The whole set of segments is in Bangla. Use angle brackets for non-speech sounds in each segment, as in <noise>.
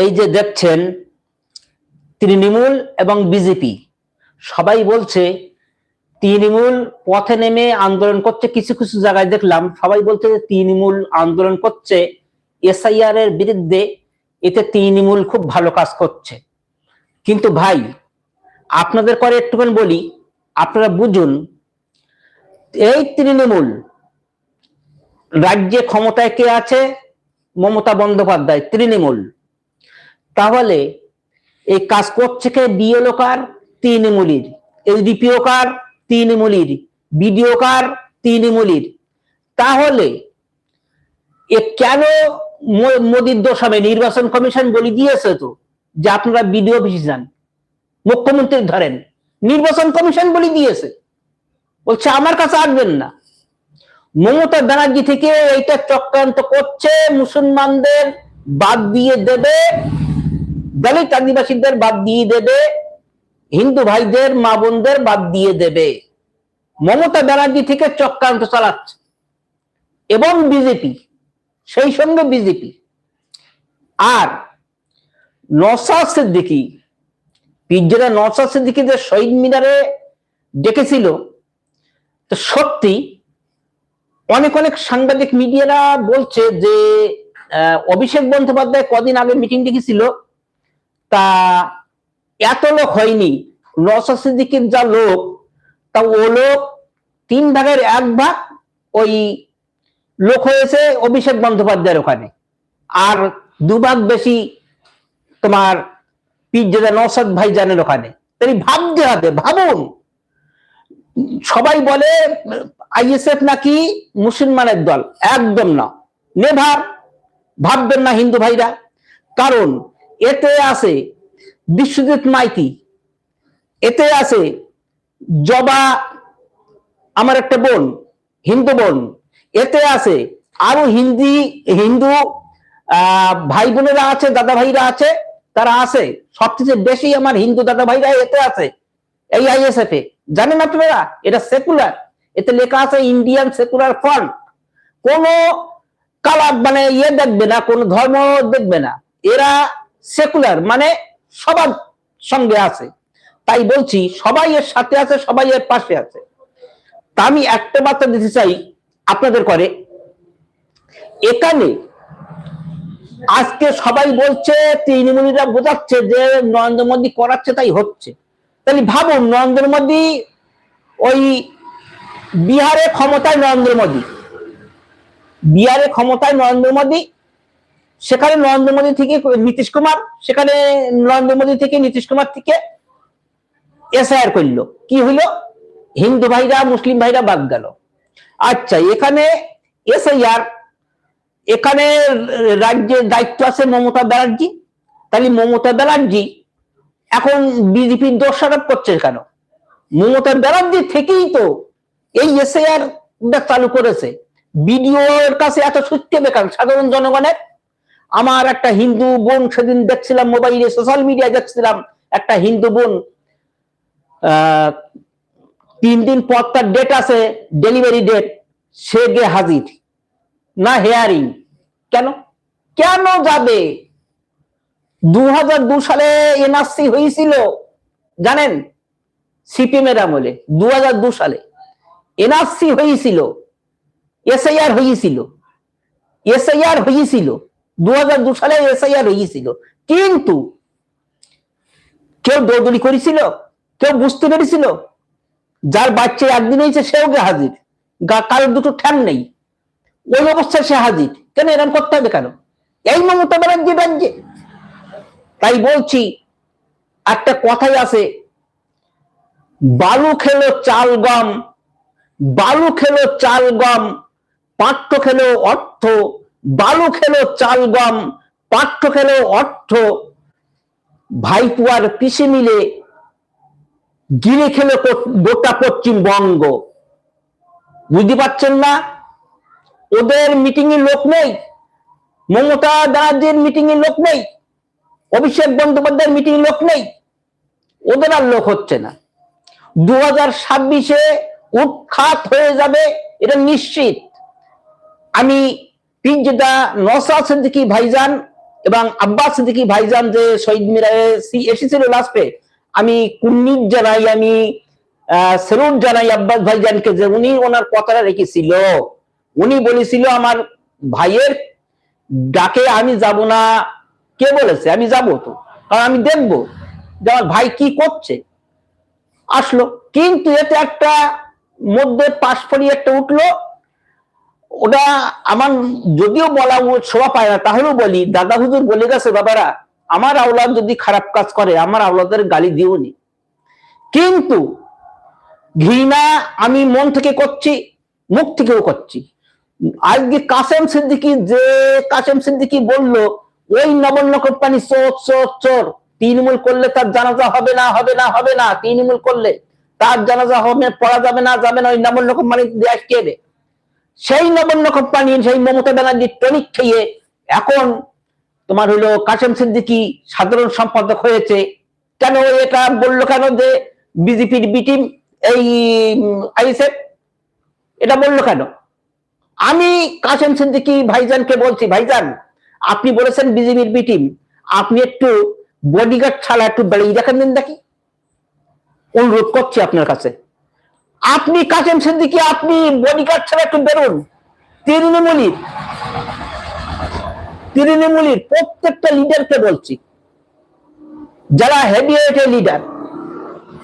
এই যে দেখছেন, তৃণমূল এবং বিজেপি, সবাই বলছে, তৃণমূল পথে নেমে আন্দোলন করছে, কিছু কিছু জায়গায় দেখলাম, সবাই বলছে যে তৃণমূল আন্দোলন করছে, এসআইআর এর বিরুদ্ধে, এতে তৃণমূল খুব ভালো কাজ করছে। কিন্তু ভাই, আপনাদের করে একটুখানি বলি, আপনারা বুঝুন, এই তৃণমূল রাজ্যে ক্ষমতায় কে আছে? মমতা বন্দ্যোপাধ্যায়, তৃণমূল। তাহলে এই কাজ করছে কে বিএলও কার? তৃণমূলীর। এলডিপিও কার? তিন তৃণমূলীর। বিডিও কার? তৃণমূলীর। তাহলে এ কেন মোদির দোষ নির্বাচন কমিশন বলে দিয়েছে তো, যে আপনারা বিডিও অফিসে যান। মুখ্যমন্ত্রী ধরেন, নির্বাচন কমিশন বলে দিয়েছে। বলছে, আমার কাছে আসবেন না। মমতা ব্যানার্জি থেকে এইটা চক্রান্ত করছে, মুসলমানদের বাদ দিয়ে দেবে দলিত আদিবাসীদের বাদ দিয়ে দেবে, হিন্দু ভাইদের, মা বোনদের বাদ দিয়ে দেবে। মমতা ব্যানার্জি থেকে চক্রান্ত চালাচ্ছে। এবং বিজেপি সেই সঙ্গে বিজেপি আর নসাদ সিদ্দিকি পিজ্জারা নসাদ সিদ্দিকি যে শহীদ মিনারে ডেকেছিল, তো সত্যি অনেক অনেক সাংবাদিক মিডিয়ারা বলছে যে অভিষেক বন্দ্যোপাধ্যায় কদিন আগে মিটিং ডেকেছিল তা এত লোক হয়নি। নওশাদ সিদ্দিকীর যা লোক, তা ও লোক তিন ভাগের এক ভাগ ওই লোক হয়েছে অভিষেক বন্দ্যোপাধ্যায়ের ওখানে। আর দুভাগ বেশি তোমার পিজ্জাদা নওশাদ ভাইজানের ওখানে। তাই ভাবতে হবে, ভাবুন। সবাই বলে, আইএসএফ নাকি মুসলমানের দল? একদম না। নেভার। ভাববেন না হিন্দু ভাইরা। কারণ এতে আছে বিশ্বজিৎ মাইতি, এতে আছে জবা, আমার একটা বোন, হিন্দু বোন, এতে আছে আরও হিন্দি, হিন্দু ভাই বোনেরা আছে দাদা ভাইরা আছে, তারা আছে। সবচেয়ে বেশি আমার হিন্দু দাদা ভাইরা এতে আছে, এই আইএসএফ এ। জানেন আপনারা? এটা সেকুলার এতে লেখা আছে ইন্ডিয়ান সেকুলার ফ্রন্ট কোন কালার মানে ইয়ে দেখবে না, কোন ধর্ম দেখবে না। এরা সেকুলার মানে সবার সঙ্গে আছে। তাই বলছি, সবাই এর সাথে আছে, সবাই এর পাশে আছে। তা আমি একটা বার্তা দিতে চাই আপনাদের করে। এখানে আজকে সবাই বলছে, তৃণমূলীরা বোঝাচ্ছে যে নরেন্দ্র মোদী করাচ্ছে তাই হচ্ছে। তাহলে ভাবুন, নরেন্দ্র মোদী ওই বিহারে ক্ষমতায় নরেন্দ্র মোদী। বিহারে ক্ষমতায় নরেন্দ্র মোদী সেখানে নরেন্দ্র মোদী থেকে নীতিশ কুমার, সেখানে নরেন্দ্র মোদী থেকে নীতিশ কুমার থেকে এসআইআর করল। কি হইল? হিন্দু ভাইরা, মুসলিম ভাইরা বাদ গেল। আচ্ছা এখানে এসআইআর এখানে রাজ্যের দায়িত্ব আছে মমতা ব্যানার্জি। তাহলে মমতা ব্যানার্জি এখন বিজেপির দোষারোপ করছে কেন? মমতা ব্যানার্জি থেকেই তো এই এসআইআর চালু করেছে। বিডিও এর কাছে এত সত্যি বেকার সাধারণ জনগণের আমার একটা হিন্দু বোন সেদিন দেখছিলাম মোবাইলে সোশ্যাল মিডিয়ায় দেখছিলাম, একটা হিন্দু বোন তিন দিন পর তার ডেট আছে ডেলিভারি ডেট সে গে হাজির। না হেয়ারিং কেন? কেন যাবে? দু সালে এনআরসি হয়েছিল, জানেন? সিপিএম এর আমলে দু সালে। এনআরসি হয়েছিল, এসআইআর হয়েছিল এসআইআর হয়েছিল। দু সালে এসআইআর হয়েছিল। কিন্তু কেউ দৌড়দৌড়ি করেছিল, কেউ বুঝতে পেরেছিল, যার বাচ্চা একদিন হয়েছে সেও গে হাজির কারোর দুটো ঠ্যাং নেই। ওই অবস্থায় সে হাজির। কেন এরকম করতে হবে কেন? এই মমতা ব্যানার্জি রাজ্যে তাই বলছি, একটা কথাই আছে, বালু খেলো চাল গম, বালু খেলো চাল গম পাঠ্য খেলো অর্থ বালু খেলো, চাল, গম পাঠ্য খেলো, অর্থ। ভাইপুয়ার পিসে মিলে গিরে খেলো গোটা পশ্চিমবঙ্গ। বুঝতে পারছেন না? ওদের মিটিং এ লোক নেই। মমতা ব্যানার্জির মিটিং এ লোক নেই। অভিষেক বন্দ্যোপাধ্যায়ের মিটিং লোক নেই। ওদের আর লোক হচ্ছে না। দু হাজার ছাব্বিশে উৎখাত হয়ে যাবে, এটা নিশ্চিত। আমি পিঞ্জদা নসা সিদ্দিকি ভাইজান এবং আব্বাস সিদ্দিকী ভাইজান যে শহীদ মিনারে সি- এসেছিল লাস্টে আমি কুন্নিক জানাই, আমি সেলুট জানাই আব্বাস ভাইজানকে যে উনি ওনার কথাটা রেখেছিল। উনি বলেছিল, আমার ভাইয়ের ডাকে আমি যাব না। কে বলেছে? আমি যাব তো, কারণ আমি দেখব যে আমার ভাই কি করছে। আসলো, কিন্তু এতে একটা মধ্যে পাশপড়ি একটা উঠল ওটা আমার যদিও বলা শোভা পায় না, তাহলেও বলি, দাদা হুজুর বলে গেছে, বাবারা, আমার আওলাদ যদি খারাপ কাজ করে, আমার আওলাদের গালি দিওনি কিন্তু ঘৃণা আমি মন থেকে করছি, মুখ থেকেও করছি। আজকে কাসেম সিদ্দিকি যে কাসেম সিদ্দিকি বলল, ওই নবান্ন কোম্পানি চোর চোর চোর, তৃণমূল করলে তার জানাজা হবে না হবে না হবে না, তৃণমূল করলে তার জানাজা হবে, পড়া যাবে না যাবে না, ওই নবান্ন কোম্পানি দেশ কে দে সেই নবান্ন কোম্পানি, সেই মমতা ব্যানার্জির টনিক খেয়ে এখন তোমার হলো কাসেম সিদ্দিকি সাধারণ সম্পাদক হয়েছে। কেন এটা বলল কেন যে বিজেপির বিটিম এই আইসেফ এটা বলল কেন? আমি কাসেম সিদ্দিকি ভাইজানকে বলছি, ভাইজান, আপনি বলেছেন বিজেপির বিটিম আপনি একটু বডিগার্ড ছাড়া একটু বেড়িয়ে দেখেন দিন দেখি। অনুরোধ করছি আপনার কাছে। আপনি কাসেম সিদ্দিকি, আপনি বডিগার্ড ছাড়া একটু বেরোন। তৃণমূলীর তৃণমূলীর প্রত্যেকটা লিডারকে বলছি। যারা হেভিওয়েটের লিডার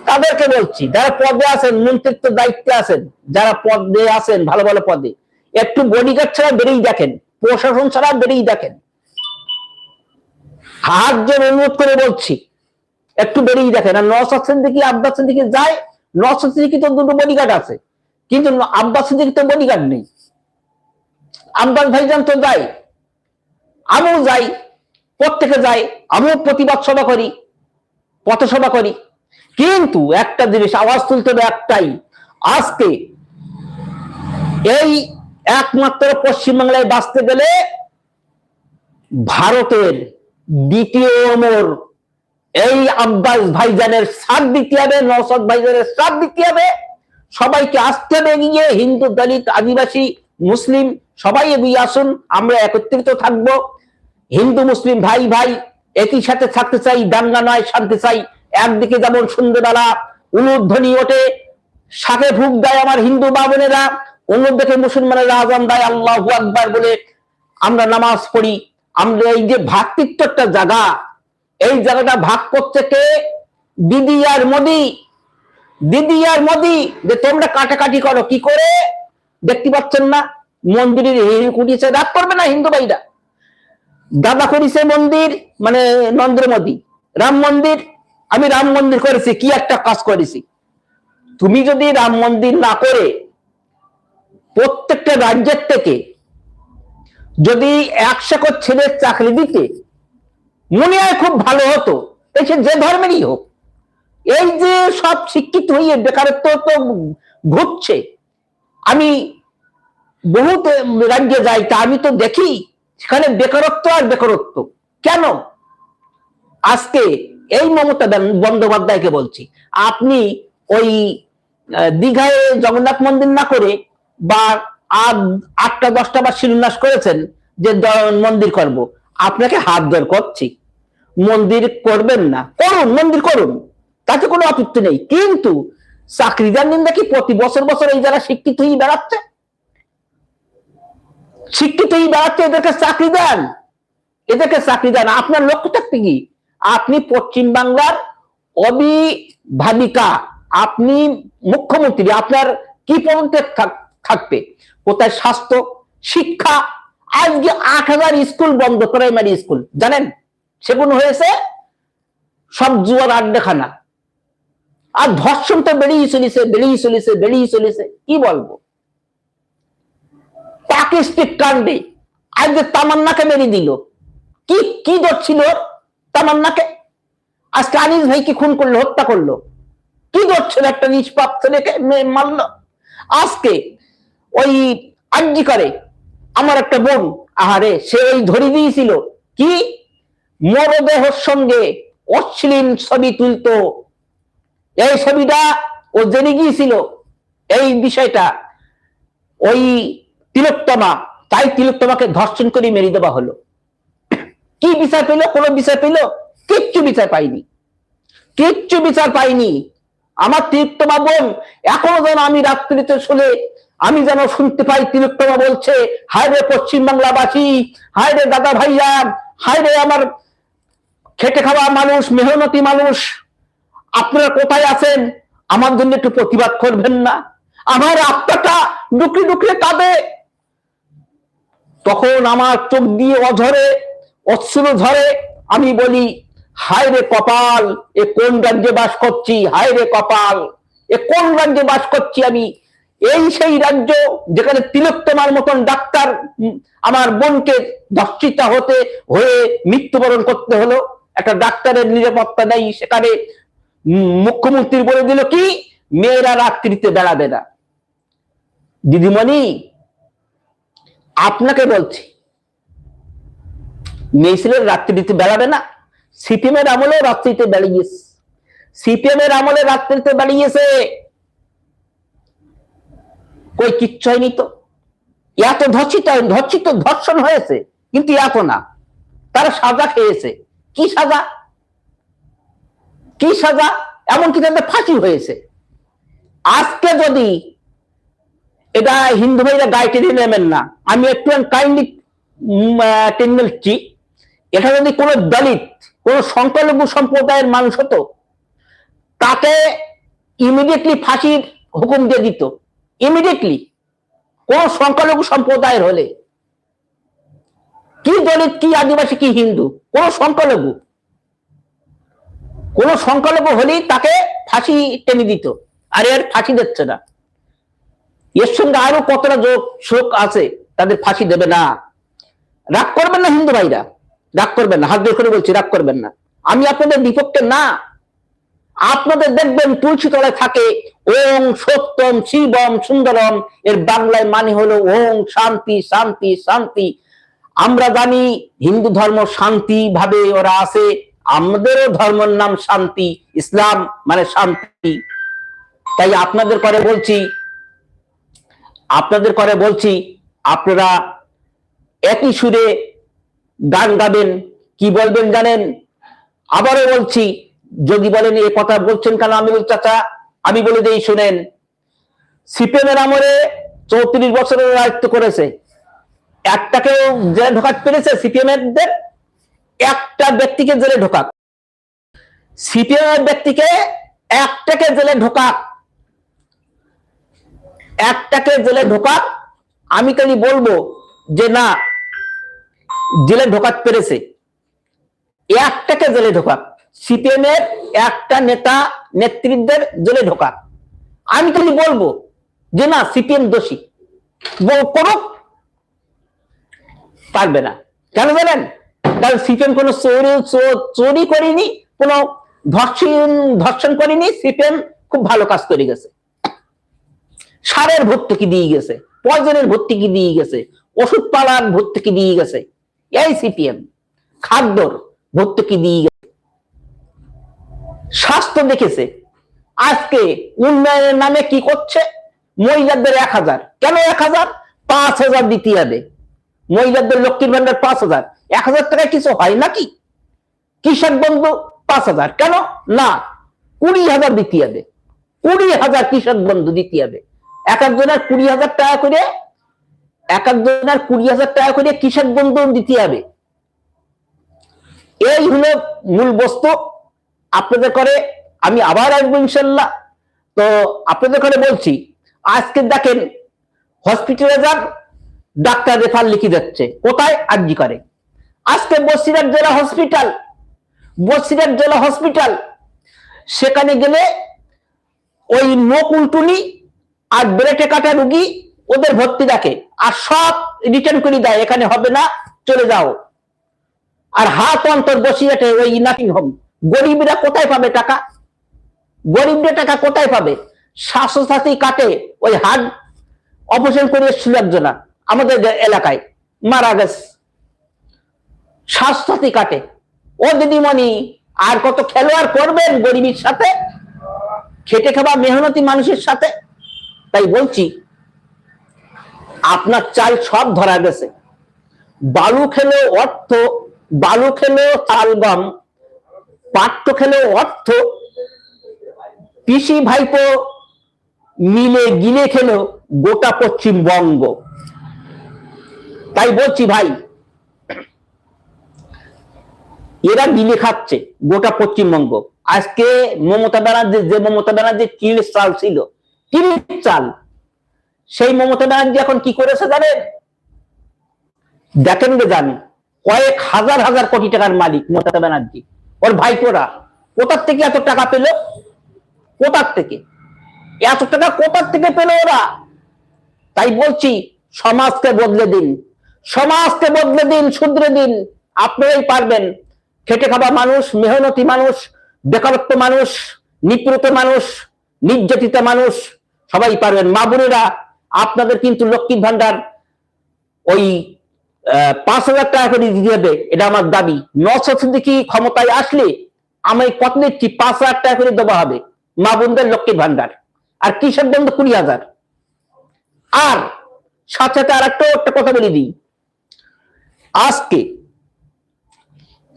তাদেরকে বলছি, যারা পদে আছেন, মন্ত্রিত্ব দায়িত্বে আছেন, যারা পদে আছেন, ভালো ভালো পদে, একটু বডিগার্ড ছাড়া বেরিয়ে দেখেন, প্রশাসন ছাড়া বেরিয়ে দেখেন। হাত জোর অনুরোধ করে বলছি, একটু বেরিয়ে দেখেন। আর নসাদ সিদ্দিকি আব্বাস সিদ্দিকি যায় নসাদ সিদ্দিকি তো দুটো বডিগার্ড আছে। কিন্তু আব্বাস সিদ্দিকি তো বডিগার্ড নেই। আব্বাস ভাইজান তো যায় আমিও যাই। প্রত্যেকে যাই। আমিও প্রতিবাদ সভা করি। পথসভা করি। কিন্তু একটা জিনিস, আওয়াজ তুলতে হবে একটাই। আজকে এই একমাত্র পশ্চিমবাংলায় বাঁচতে গেলে ভারতের দ্বিতীয় এই আব্বাস ভাইজানের সাথ দিতে হবে নৌসদ ভাইজানের সাথ দিতে হবে সবাইকে আসতে হবে এগিয়ে হিন্দু দলিত আদিবাসী মুসলিম সবাই এগিয়ে আসুন, আমরা একত্রিত থাকব। হিন্দু মুসলিম ভাই ভাই, একই সাথে থাকতে চাই, দাঙ্গা নয়, শান্তি চাই। একদিকে যেমন সন্ধ্যেবেলা উলুধ্বনি ওঠে সাথে ভুগ দেয় আমার হিন্দু বাবনেরা অন্যদিকে মুসলমানেরা আজান দেয় আল্লাহ আকবার বলে আমরা নামাজ পড়ি। আমরা এই যে ভ্রাতৃত্ব একটা জায়গা এই জায়গাটা ভাগ করছে কে? দিদি আর মোদি। দিদি আর মোদি, যে তোমরা কাটাকাটি করো, কি করে? দেখতে পাচ্ছেন না, মন্দিরের হিড়ি কুটিয়েছে রাগ করবে না হিন্দু ভাইরা? দাদা করেছে মন্দির মানে নরেন্দ্র মোদী। রাম মন্দির, আমি রাম মন্দির করেছি, কি একটা কাজ করেছি? তুমি যদি রাম মন্দির না করে, প্রত্যেকটা রাজ্যের থেকে যদি একশো ছেলের চাকরি দিতে মনে হয় খুব ভালো হতো। সে যে ধর্মেরই হোক। এই যে সব শিক্ষিত হয়ে বেকারত্ব তো ঘুরছে। আমি বহুত রাজ্যে যাই, তা আমি তো দেখি, সেখানে বেকারত্ব আর বেকারত্ব। কেন? আজকে এই মমতা বন্দ্যোপাধ্যায়কে বলছি, আপনি ওই দীঘায় জগন্নাথ মন্দির না করে বা আট- আটটা দশটা বা শিলান্যাস করেছেন যে মন্দির করব। আপনাকে হাত ধর করছি। মন্দির করবেন না। করুন, মন্দির করুন। তাতে কোনো আপত্তি নেই। কিন্তু চাকরি দেন নিন দেখি প্রতি বছর বছর এই যারা শিক্ষিত হয়ে বেড়াচ্ছে? শিক্ষিত হয়ে বেড়াচ্ছে এদেরকে চাকরি দেন। এদেরকে চাকরি দেন। আপনার লক্ষ্য থাকতে কি? আপনি পশ্চিম বাংলার অবিভাবিকা। আপনি মুখ্যমন্ত্রী। আপনার কি পদক্ষেপ থাক- থাকবে? কোথায় স্বাস্থ্য, শিক্ষা? আজকে আট হাজার স্কুল বন্ধ, প্রাইমারি স্কুল। জানেন? সেগুলো হয়েছে সব জুয়ার আড্ডাখানা। আর ধর্ষণ তো বেড়েই চলেছে বেড়েই চলেছে বেড়েই চলেছে, কি বলব? পাকিস্তান কাণ্ডে আজকে তামান্নাকে মেরে দিল। কি কি ছিল তামান্নাকে? আজকে আনিস খুন করল, হত্যা করল। কি দোষ একটা নিষ্পাপ ছেলেকে মারলো? আজকে ওই আর্জি করে, আমার একটা বোন, আহারে, সে ওই ধরে দিয়েছিল। কি? মরদেহর সঙ্গে অশ্লীল ছবি তুলতো। এই ছবিটা ও জেনে গিয়েছিল এই বিষয়টা। ওই তিলোত্তমা, তাই তিলোত্তমাকে ধর্ষণ করে মেরে দেওয়া হলো। কি বিচার পেল? কোনো বিচার পেল? কিচ্ছু বিচার পাইনি। কিচ্ছু বিচার পাইনি। আমার তিলোত্তমা বোন, এখনও যেন আমি রাত্রিতে শুনে আমি যেন শুনতে পাই তিলোত্তমা বলছে হায় রে পশ্চিমবাংলাবাসী হায় রে দাদা ভাইয়া হায় রে আমার খেটে খাওয়া মানুষ, মেহনতি মানুষ। আপনারা কোথায় আছেন? আমার জন্য একটু প্রতিবাদ করবেন না। আমার আত্মাটা ডুকরে ডুকরে কাঁদে। তখন আমার চোখ দিয়ে অঝরে, অশ্রু ঝরে। আমি বলি, হায় রে কপাল, এ কোন রাজ্যে বাস করছি? হায় রে কপাল, এ কোন রাজ্যে বাস করছি আমি? এই সেই রাজ্য যেখানে তিলোত্তমার মতন ডাক্তার আমার বোনকে ধর্ষিতা হতে, হয়ে মৃত্যুবরণ করতে হলো। একটা ডাক্তারের নিরাপত্তা নেই, সেখানে মুখ্যমন্ত্রী বলে দিল কি? মেয়েরা রাত্রিতে বেড়াবে না। দিদিমণি, আপনাকে বলছি, মেয়ে রাত্রিতে বেড়াবে না। সিপিএম এর আমলে রাত্রিতে বেড়িয়েছে। সিপিএম এর আমলে রাত্রিতে বেড়িয়েছে। কই কিচ্ছু হয়নি তো? এত ধর্ষিত ধর্ষিত, ধর্ষণ হয়েছে, কিন্তু এত না। তারা সাজা খেয়েছে। কি সাজা? কি সাজা? এমনকি তাদের ফাঁসি হয়েছে। আজকে যদি এটা হিন্দু ভাইরা গায়ে টেনে নেবেন না, আমি একটু কাইন্ডলি টেনে নিচ্ছি। এটা যদি কোনো দলিত, কোন সংখ্যালঘু সম্প্রদায়ের মানুষ হতো, তাকে ইমিডিয়েটলি ফাঁসির হুকুম দিয়ে দিত। ইমিডিয়েটলি কোন সংখ্যালঘু সম্প্রদায়ের হলে। কি দলিত, কি আদিবাসী, কি হিন্দু? কোন সংখ্যালঘু কোন সংখ্যালঘু হলেই তাকে ফাঁসি টেনে দিত। আর এর ফাঁসি দিচ্ছে না। এর সঙ্গে আরও কতটা যোগ শোক আছে, তাদের ফাঁসি দেবে না। রাগ করবেন না হিন্দু ভাইরা? রাগ করবেন না। হাত করে বলছি, রাগ করবেন না। আমি আপনাদের বিপক্ষে না। আপনাদের দেখবেন তুলসী তলায় থাকে ওং সত্যম শিবম সুন্দরম। এর বাংলায় মানে হলো ওং শান্তি শান্তি শান্তি। আমরা জানি হিন্দু ধর্ম শান্তি ভাবে ওরা আছে, আমাদেরও ধর্মের নাম শান্তি, ইসলাম মানে শান্তি। তাই আপনাদের করে বলছি, আপনাদের করে বলছি, আপনারা একই সুরে গান গাবেন, কি বলবেন জানেন? আবারও বলছি, যদি বলেন এ কথা বলছেন কেন আমি বলছি চাচা? আমি বলে দিই শুনেন সিপিএম এর আমলে চৌত্রিশ বছরের রাজত্ব করেছে। একটাকেও জেলে ঢোকাতে পেরেছে সিপিএম এর একটা ব্যক্তিকে জেলে ঢোকাক। সিপিএম এর ব্যক্তিকে একটাকে জেলে ঢোকাক। একটাকে জেলে ঢোকাক, আমি খালি বলব যে না, জেলে ঢোকাত পেরেছে। একটাকে জেলে ঢোকাক। সিপিএম এর একটা নেতা, নেতৃত্বের জেলে ঢোকাক। আমি খালি বলব যে না, সিপিএম দোষী। করুক পারবে না। কেন জানেন? কারণ সিপিএম কোনো চোরি চোরি করেনি, কোনো ধর্ষণ ধর্ষণ করেনি, সিপিএম খুব ভালো কাজ করে গেছে। সারের ভর্তুকি দিয়ে গেছে, পয়জনের ভর্তুকি দিয়ে গেছে, ওষুধ পালার ভর্তুকি দিয়ে গেছে। এই সিপিএম, খাদ্যর ভর্তুকি দিয়ে গেছে। স্বাস্থ্য দেখেছে, আজকে উন্নয়নের নামে কি করছে? মহিলাদের এক হাজার। কেন এক হাজার? পাঁচ হাজার দিতে হবে মহিলাদের লক্ষ্মীর ভান্ডার পাঁচ হাজার। এক হাজার টাকায় কিছু হয় নাকি? কৃষক বন্ধু, পাঁচ হাজার। কেন? না, কুড়ি হাজার দিতে হবে কুড়ি হাজার কৃষক বন্ধু দিতে হবে এক একজনের কুড়ি হাজার টাকা করে, এক একজনের কুড়ি হাজার টাকা করে কৃষক বন্ধু দিতে হবে এই হলো মূল বস্তু। আপনাদের করে আমি আবার আসব ইনশাল্লাহ। তো আপনাদের করে বলছি, আজকে দেখেন, হসপিটালে যান ডাক্তার রেফার লিখে যাচ্ছে। কোথায়? আর্জি করে আজকে বসিরহাট জেলা হসপিটাল বসিরহাট জেলা হসপিটাল সেখানে গেলে ওই নোক উল্টুনি আর ব্রেটে কাটা রুগী ওদের ভর্তি রাখে আর সব রিটার্ন করে দেয়, এখানে হবে না, চলে যাও। আর হাত অন্তর বসিরহাটে ওই নার্সিং হোম গরিবরা কোথায় পাবে টাকা? গরিবরা টাকা কোথায় পাবে? স্বাস্থ্যসাথী কাটে, ওই হার্ট অপারেশন করে এসেছিল একজনা। আমাদের এলাকায় মারা গেছে। স্বাস্থ্যসাথী কাটে। ও দিদিমণি আর কত খেলোয়াড় করবেন গরিবের সাথে? খেটে খাওয়া মেহনতি মানুষের সাথে? তাই বলছি, আপনার চাল সব ধরা গেছে। বালু খেলে অর্থ, বালু খেলো তালগম পাট্য খেলো অর্থ, পিসি ভাইপো মিলে গিলে খেলো গোটা পশ্চিমবঙ্গ। তাই বলছি ভাই, এরা গিলে খাচ্ছে গোটা পশ্চিমবঙ্গ। আজকে মমতা ব্যানার্জি, যে মমতা ব্যানার্জি টিনের চাল ছিল টিনের চাল, সেই মমতা ব্যানার্জি এখন কি করেছে জানেন? দেখেন গে জানি, কয়েক হাজার হাজার কোটি টাকার মালিক মমতা ব্যানার্জি। ওর ভাই ভাইপোরা, কোথার থেকে এত টাকা পেল? কোথার থেকে? এত টাকা কোথার থেকে পেল ওরা? তাই বলছি, সমাজকে বদলে দিন। সমাজকে বদলে দিন, শুধরে দিন। আপনারাই পারবেন। খেটে খাওয়া মানুষ, মেহনতি মানুষ, বেকারত্ব মানুষ নিপীড়িত মানুষ, নির্যাতিত মানুষ, সবাই পারবেন। মা বোনেরা, আপনাদের কিন্তু লক্ষ্মীর ভান্ডার ওই পাঁচ হাজার টাকা করে দিতে হবে। এটা আমার দাবি। নশো সিদ্দিকি ক্ষমতায় আসলে আমি কত দিচ্ছি পাঁচ হাজার টাকা করে দেওয়া হবে। মা বোনদের লক্ষ্মীর ভান্ডার আর কৃষক বন্ধু কুড়ি হাজার। আর সাথে সাথে আর একটা কথা বলে দিই। আজকে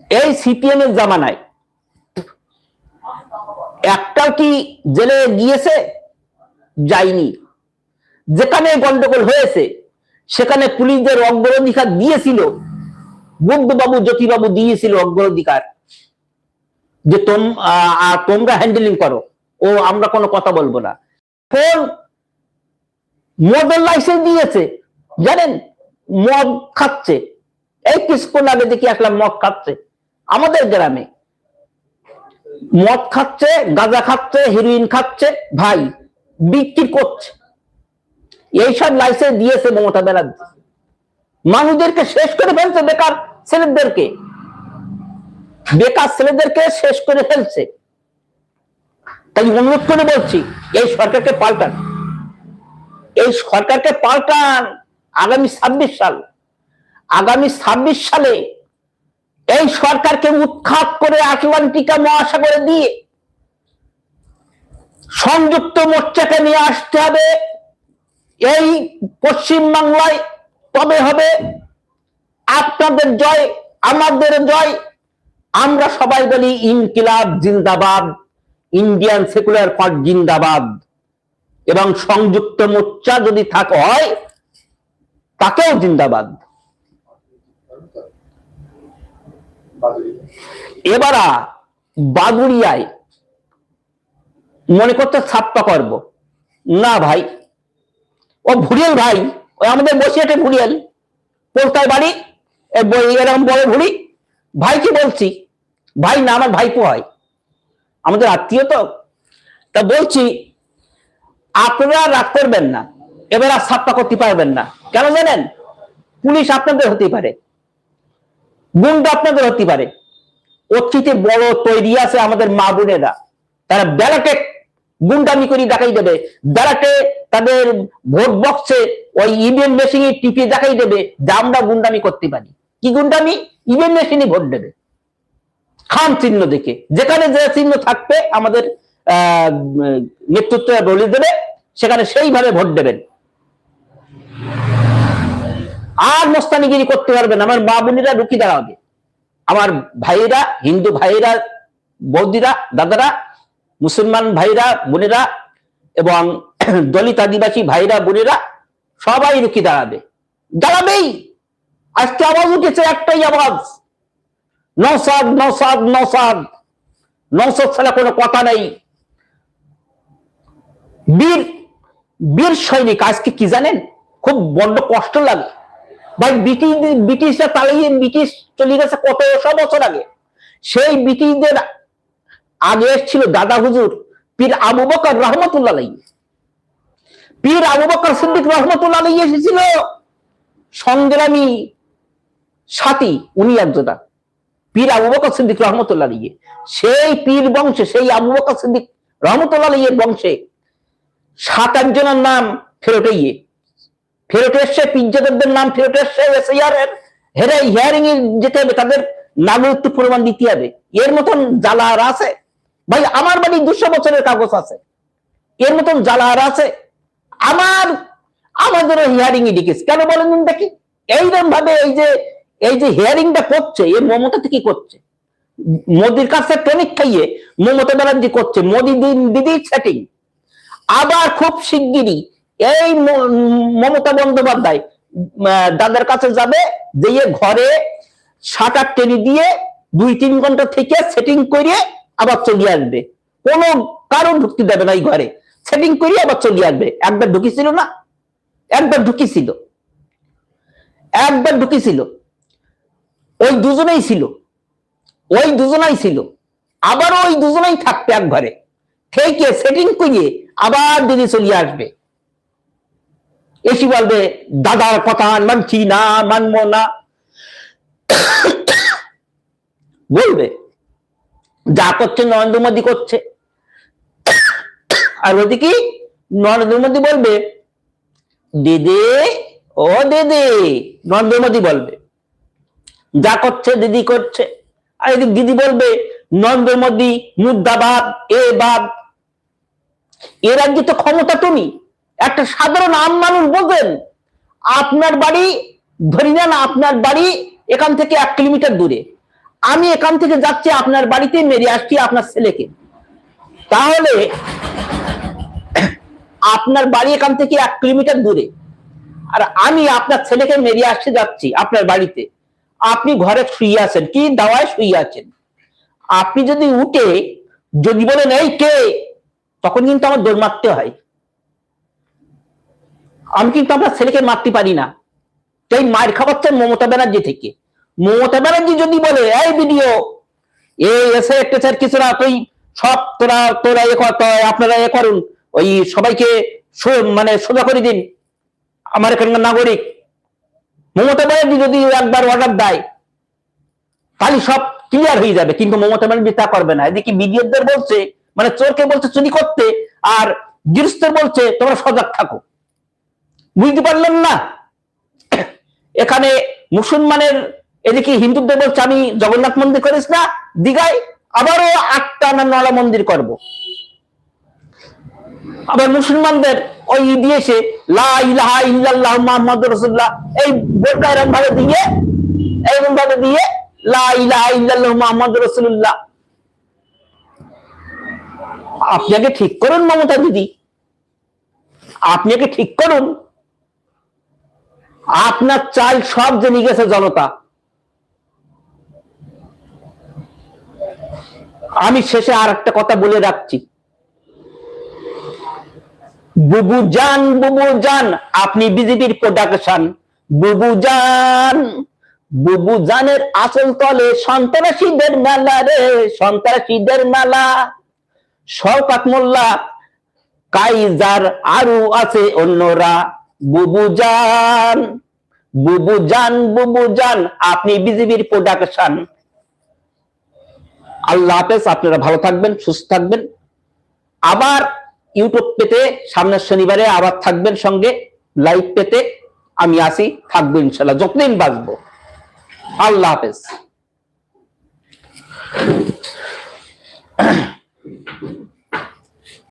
এই সিপিএম এর জামানায় একটাও কি জেলে গিয়েছে? যায়নি। যেখানে গন্ডগোল হয়েছে, সেখানে পুলিশদের অগ্রাধিকার দিয়েছিল। বুদ্ধবাবু, জ্যোতিবাবু দিয়েছিল অগ্রাধিকার। যে তোমরা হ্যান্ডেলিং করো। ও, আমরা কোনো কথা বলব না। ফোন মদের লাইসেন্স দিয়েছে। জানেন, মদ খাচ্ছে। এই কিছুক্ষণ আগে দেখি আসলাম মদ খাচ্ছে। আমাদের গ্রামে মদ খাচ্ছে, গাঁজা খাচ্ছে হিরোইন খাচ্ছে, ভাই, বিক্রি করছে। এইসব লাইসেন্স দিয়েছে মমতা ব্যানার্জি। মানুষদেরকে শেষ করে ফেলছে বেকার ছেলেদেরকে। বেকার ছেলেদেরকে শেষ করে ফেলছে। তাই অনুরোধ করে বলছি, এই সরকারকে পাল্টান। এই সরকারকে পাল্টান আগামী ছাব্বিশ সাল। আগামী ছাব্বিশ সালে এই সরকারকে উৎখাত করে আটলান্টিকা মহাসাগরে দিয়ে সংযুক্ত মোর্চাকে নিয়ে আসতে হবে। এই পশ্চিম বাংলায় তবে হবে আপনাদের জয়, আমাদের জয়। আমরা সবাই বলি ইনকিলাব জিন্দাবাদ, ইন্ডিয়ান সেকুলার পার্ট জিন্দাবাদ। এবং সংযুক্ত মোর্চা যদি থাক হয়, তাকেও জিন্দাবাদ। এবারা বাগুড়িয়ায় মনে করতে ছাপ্পা করব না ভাই, ও ভুড়িয়াল ভাই, ওই আমাদের বসিয়াটে ভুড়িয়াল পোলতায় বাড়ি এরকম বড় ভুড়ি ভাইকে বলছি? ভাই না, আমার ভাইপো হয়। আমাদের আত্মীয় তো। তা বলছি, আপনারা রাগ করবেন না, এবার আর ছাপ্পা করতে পারবেন না। কেন জানেন? পুলিশ আপনাদের হতে পারে। গুন্ডা আপনাদের হতে পারে। চেয়ে বড় তৈরি আছে আমাদের মা বোনেরা। তারা ব্যালটে গুন্ডামি করে দেখাই দেবে। ব্যালটে তাদের ভোট বক্সে ওই ইভিএম মেশিনে টিপে দেখাই দেবে যে আমরা গুন্ডামি করতে পারি। কি গুন্ডামি? ইভিএম মেশিনে ভোট দেবে। খাম চিহ্ন দেখে। যেখানে যে চিহ্ন থাকবে আমাদের আহ, নেতৃত্ব বলে দেবে সেখানে সেইভাবে ভোট দেবেন। আর মোস্তানিগিরি করতে পারবেন আমার মা বোনেরা রুকি দাঁড়াবে আমার ভাইয়েরা, হিন্দু ভাইয়েরা, বৌদিরা, দাদারা, মুসলমান ভাইরা বোনেরা এবং <clears throat> দলিত আদিবাসী ভাইরা বোনেরা, সবাই রুকি দাঁড়াবে। দাঁড়াবেই। আজকে আওয়াজ উঠেছে একটাই আওয়াজ। নৌসাদ নৌসাদ নৌসাদ নৌসাদ ছাড়া কোনো কথা নেই। বীর বীর সৈনিক, আজকে কি জানেন? খুব বড্ড কষ্ট লাগে। ভাই ব্রিটিশ ব্রিটিশরা তাড়িয়ে ব্রিটিশ চলে গেছে কত শো বছর আগে সেই ব্রিটিশদের আগে ছিল দাদা হুজুর পীর আবু বকর রহমতুল্লাহ। পীর আবু বকর সিদ্দিক রহমতুল্লাহ এসেছিল সংগ্রামী সাথী, উনি একজনা পীর আবু বকর সিদ্দিক রহমতুল্লাহ আলাইহি। সেই পীর বংশে, সেই আবু বকর সিদ্দিক রহমতুল্লাহ আলাইহির বংশে সাত একজনের নাম ফেরত ইয়ে ফেরত এসছে পিজ্জাদের নাম ফেরত এসছে এসআইআর এর হেরে হিয়ারিং যেতে হবে, তাদের নাগরিকত্ব প্রমাণ দিতে হবে। এর মতন জ্বালা আছে? ভাই, আমার বাড়ি দুশো বছরের কাগজ আছে। এর মতন জ্বালা আছে? আমার, আমাদের হিয়ারিং এ ডেকেছে কেন বলেন দেখি? এইরকম ভাবে এই যে এই যে হিয়ারিংটা করছে, এ মমতা থেকে করছে। মোদির কাছে টনিক খাইয়ে মমতা ব্যানার্জি করছে, মোদি দিদি সেটিং আবার খুব শিগগিরই এই মমতা বন্দ্যোপাধ্যায় দাদার কাছে যাবে দিয়ে ঘরে শাটার টেনে দিয়ে দুই তিন ঘণ্টা থেকে সেটিং করে আবার চলে আসবে। কোনো কারণ ঢুকতে দেবে না এই ঘরে। সেটিং করে আবার চলে আসবে। একবার ঢুকেছিল না? একবার ঢুকেছিল। একবার ঢুকেছিল। ওই দুজনেই ছিল। ওই দুজনাই ছিল। আবারও ওই দুজনাই থাকবে এক ঘরে। থেকে সেটিং করিয়ে আবার দিদি চলে আসবে। এসে বলবে, দাদার কথা মানছি না, মানবো না। বলবে, যা করছে নরেন্দ্র মোদী করছে। আর ওদিকে নরেন্দ্র মোদী বলবে, দিদি, ও দিদি। নরেন্দ্র মোদী বলবে, যা করছে দিদি করছে। আর এদিকে দিদি বলবে, নরেন্দ্র মোদী মুদ্রাবাদ এ বাদ। এ রাজ্যে তো ক্ষমতা তুমি। একটা সাধারণ আম মানুষ বোঝেন আপনার বাড়ি, ধরি নেন আপনার বাড়ি এখান থেকে এক কিলোমিটার দূরে। আমি এখান থেকে যাচ্ছি আপনার বাড়িতে, মেরে আসছি আপনার ছেলেকে। তাহলে আপনার বাড়ি এখান থেকে এক কিলোমিটার দূরে। আর আমি আপনার ছেলেকে মেরে আসতে যাচ্ছি আপনার বাড়িতে। আপনি ঘরে শুয়ে আছেন, কি দাওয়ায় শুয়ে আছেন? আপনি যদি উঠে যদি বলেন, এই কে? তখন কিন্তু আমার দৌড় মারতে হয়। আমি কিন্তু আপনার ছেলেকে মারতে পারি না। তাই মার খাওয়াচ্ছেন মমতা ব্যানার্জি থেকে। মমতা ব্যানার্জি যদি বলে, এই ভিডিও এই এসে একটা স্যার কিছু না, তুই সব তোরা তোরা এ কর আপনারা এ করুন। ওই সবাইকে মানে সোজা করে দিন। আমার এখানকার নাগরিক। মমতা ব্যানার্জি যদি একবার অর্ডার দেয়, তাহলে সব ক্লিয়ার হয়ে যাবে। কিন্তু মমতা ব্যানার্জি তা করবে না। এদিকে বিডিএফদের বলছে মানে চোরকে বলছে চুরি করতে, আর গৃহস্থের বলছে, তোমরা সজাগ থাকো। বুঝতে পারলেন না? এখানে মুসলমানের এদিকে হিন্দুদের বলছে, আমি জগন্নাথ মন্দির করিস না, দিঘায় আবারও আটটা না নলা মন্দির করব। আবার মুসলমানদের ওই মুহাম্মাদুর রাসূলুল্লাহ। এই বোরকা এরকম ভাবে দিয়ে এরকম ভাবে দিয়ে, লা ইলাহা ইল্লাল্লাহ মুহাম্মাদুর রাসূলুল্লাহ। আপনি আগে ঠিক করুন মমতা দিদি। আপনি আগে ঠিক করুন। আপনার চাল সব জেনে গেছে জনতা, আমি শেষে আর একটা কথা বলে রাখছি। বুবু জান বুবু জান আপনি বিজেপির প্রোডাকশন বুবু জান বুবু জানের আসল তলে সন্ত্রাসীদের মেলা রে, সন্ত্রাসীদের মেলা। শওকাত মোল্লা, কাইজার আরও আছে অন্যরা। বুবু জান বুবু জান বুবু জান আপনি বিজেপির প্রোডাকশন আল্লাহ হাফেজ, আপনারা ভালো থাকবেন, সুস্থ থাকবেন। আবার ইউটিউব পেতে সামনের শনিবারে আবার থাকবেন সঙ্গে লাইভ পেতে আমি আসি, থাকব ইনশাল্লাহ যতদিন বাঁচবো। আল্লাহ হাফেজ।